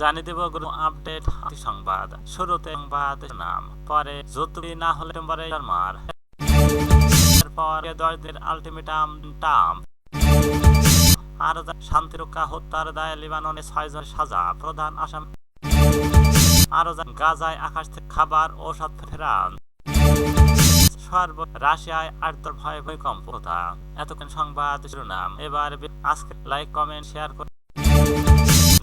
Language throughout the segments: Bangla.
জানিয়ে দেব গুরু আপডেট সংবাদ। শুরুতে সংবাদ নাম, পরে যুদ্ধ না হলে নম্বরে মার এরপর দশ আলটিমেটাম টাম। আর শান্তি রক্ষা হত্যার দায়ে লিবাননে ছয়জন সাজা, প্রধান আসাম। আরও গাজায় আকাশ থেকে খাবার, ঔষধ ফেরান। সর্ব রাশিয়ায় আর্তর ভয় ভূমিকম্প এতক্ষণ সংবাদ শিরোনাম। এবার আজকে লাইক, কমেন্ট, শেয়ার করে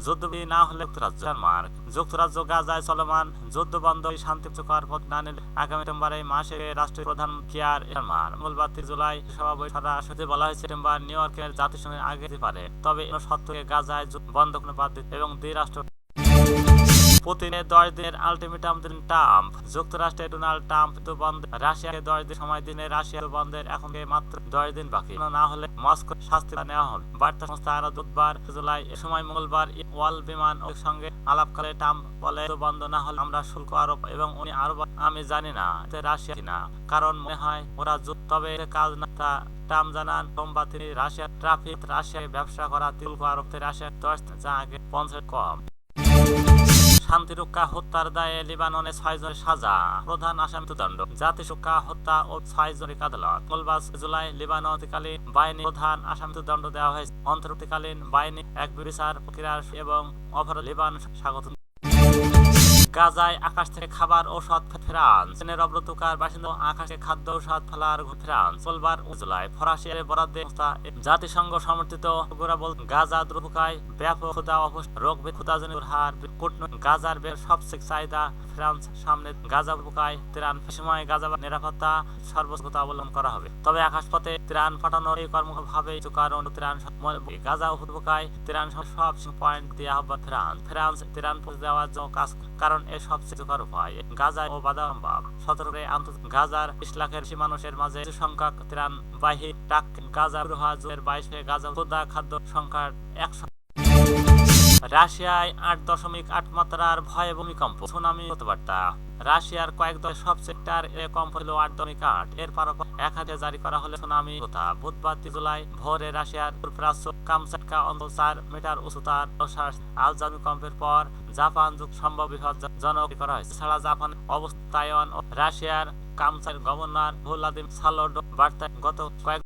যুদ্ধবিধি না হলে যুক্তরাজ্য মার্ক। যুক্তরাজ্য, গাজায় চলমান যুদ্ধ বন্ধ শান্তি চুকার পথ না নিলে আগামী সেপ্টেম্বর মাসে রাষ্ট্রীয় প্রধান কিয়ার মার। মঙ্গলবার তিন জুলাই সভা বৈঠকে বলা হয়েছে। সেপ্টেম্বর নিউ ইয়র্কের জাতিসংঘের আগে পারে। তবে সত্ত্বে গাজায় বন্ধ কোনো এবং দুই রাষ্ট্র পুতিনের দশ দিনের আলটিমেটাম দিন ট্রাম্প। যুক্তরাষ্ট্রের ডোনাল্ড ট্রাম্প তো বন্ধ রাশিয়াকে দশ দিন সময় দিনে রাশিয়া বন্ধের এখন মাত্র দশ দিন বাকি না হলে মস্কো শাস্তি নেওয়া হবে। বার্তা সংস্থা আরও বুধবার, জুলাই, এ সময় মঙ্গলবার ওয়াল বিমান সঙ্গে আলাপকালে ট্রাম্প বলে বন্ধ না হলে আমরা শুল্ক আরোপ এবং উনি আরও আমি জানি না রাশিয়া কিনা। কারণ মনে হয় ওরা তবে কাজ না। তা ট্রাম্প জানান, সোমবার তিনি রাশিয়া ট্রাফিক, রাশিয়ায় ব্যবসা করা শুল্ক আরোপে রাশিয়ার দশ যা আগে পঞ্চাশ কম। শান্তিরক্ষা হত্যার দায়ে লিবাননে ছয়জন সাজা। প্রধান আসামি দণ্ড জাতিসুক্ষা হত্যা ও ছয়জনের আদালত মঙ্গলবার জুলাই লিবানকালীন বাহিনী প্রধান আসামি দণ্ড দেওয়া হয়েছে। অন্তর্বর্তীকালীন বাহিনী এক বিচার প্রক্রিয়া এবং অপরাধ লিবান স্বাগত গাজায় আকাশ থেকে খাবার ও সৎ ফ্রান্স চীনের অব্রতকার বাসিন্দা আকাশে খাদ্য ঔষধ ফেলার ফ্রান্স সোলবার জুলাই ফরাসি বরাদ্দে জাতিসংঘ সমর্থিত বল গাজা দ্রুপকায় ব্যাপক ক্ষুদা রোগ ক্ষুদাজনিত হার কূটনৈতিক গাজার বের সবচেয়ে চাহিদা ফ্রান্স সামনে গাজা উপকায় ত্রাণ সময় গাজা নিরাপত্তা সর্বোচ্চ অবলম্বন করা হবে। তবে আকাশপথে ত্রাণ পাঠানোর এই কর্মভাবে কারণ ত্রাণ গাজা উপকায় ত্রাণ সব পয়েন্ট দিয়ে আহ্বান ফ্রান্স ফ্রান্স ত্রাণ দেওয়ার জন্য কাজ কারণ এ সবচেয়ে কার উপায়। গাজা ও বাদাম বাপ সতর্কে গাজার বিশ লাখের মানুষের মাঝে সংখ্যক ত্রাণ বাহী ট্রাক গাজা গাজা খাদ্য সংখ্যার একশো রাশিয়ায় আট দশমিক আট মাত্রার ভয় ভূমিকম্প, সুনামি বার্তা রাশিয়ার কয়েক দশ সব সেক্টর এ কম হলো আট দশমিক আট। এর পর এক হাজার জারি করা হলে সুনামি কথা বুধবার জুলাই ভোরে রাশিয়ার প্রাচ্য কামচাটকা অঞ্চল চার মিটার উচ্চতার আল ভূমিকম্পের পর জাপান যুগ সম্ভব বিপজ্জনক করা হয়েছে। ছাড়া জাপান অবস্থায়ন রাশিয়ার কামচার গভর্নর ভোলাদিম সালোড বার্তায় গত কয়েক